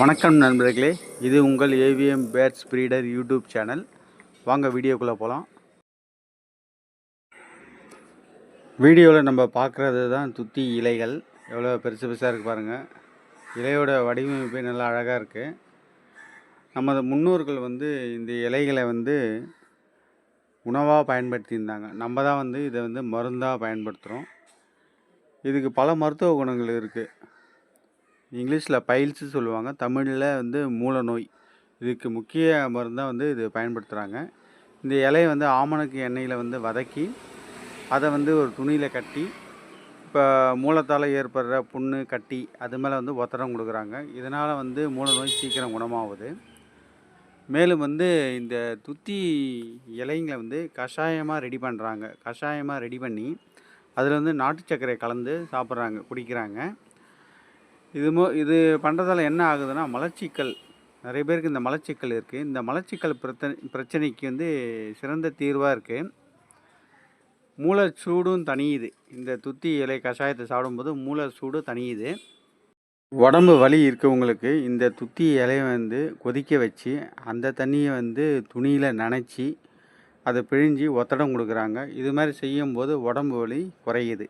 வணக்கம் நண்பர்களே இது உங்கள் AVM pets breeder YouTube channel வாங்க வீடியோக்குள்ளே போகலாம் வீடியோவில் நம்ம பார்க்குறது தான் துத்தி இலைகள். எவ்வளோ பெருசு பெருசாக இருக்குது பாருங்கள் இலையோட வடிவமைப்பு நல்லா அழகாக இருக்குது நமது முன்னோர்கள் வந்து இந்த இலைகளை வந்து உணவாக பயன்படுத்தியிருந்தாங்க. நம்ம தான் வந்து இதை வந்து மருந்தாக பயன்படுத்துகிறோம் இதுக்கு பல மருத்துவ குணங்கள் இருக்குது இங்கிலீஷில் பைல்ஸு சொல்லுவாங்க. தமிழில் வந்து மூல நோய் இதுக்கு முக்கிய மருந்தாக வந்து இது பயன்படுத்துகிறாங்க இந்த இலையை வந்து ஆமணக்கு எண்ணெயில் வந்து வதக்கி அதை வந்து ஒரு துணியில் கட்டி இப்போ மூலத்தால் ஏற்படுற புண்ணு கட்டி அது மேலே வந்து ஒத்தடம் கொடுக்குறாங்க. இதனால் வந்து மூல நோய் சீக்கிரம் குணமாகுது. மேலும் வந்து இந்த துத்தி இலைங்களை வந்து கஷாயமாக ரெடி பண்ணுறாங்க கஷாயமாக ரெடி பண்ணி அதில் வந்து நாட்டு சர்க்கரை கலந்து சாப்பிட்றாங்க குடிக்கிறாங்க. இது மோ இது பண்ணுறதால என்ன ஆகுதுன்னா மலச்சிக்கல். நிறைய பேருக்கு இந்த மலச்சிக்கல் இருக்குது இந்த மலச்சிக்கல் பிரச்சனை பிரச்சனைக்கு வந்து சிறந்த தீர்வாக இருக்குது மூளை சூடும் தனியுது இந்த துத்தி இலை கஷாயத்தை சாப்பிடும்போது மூளை சூடு தனியுது உடம்பு வலி இருக்கவங்களுக்கு இந்த துத்தி இலையை வந்து கொதிக்க வச்சு அந்த தண்ணியை வந்து துணியில் நனைச்சி அதை பிழிஞ்சு ஒத்தடம் கொடுக்குறாங்க. இது மாதிரி செய்யும்போது உடம்பு வலி குறையுது.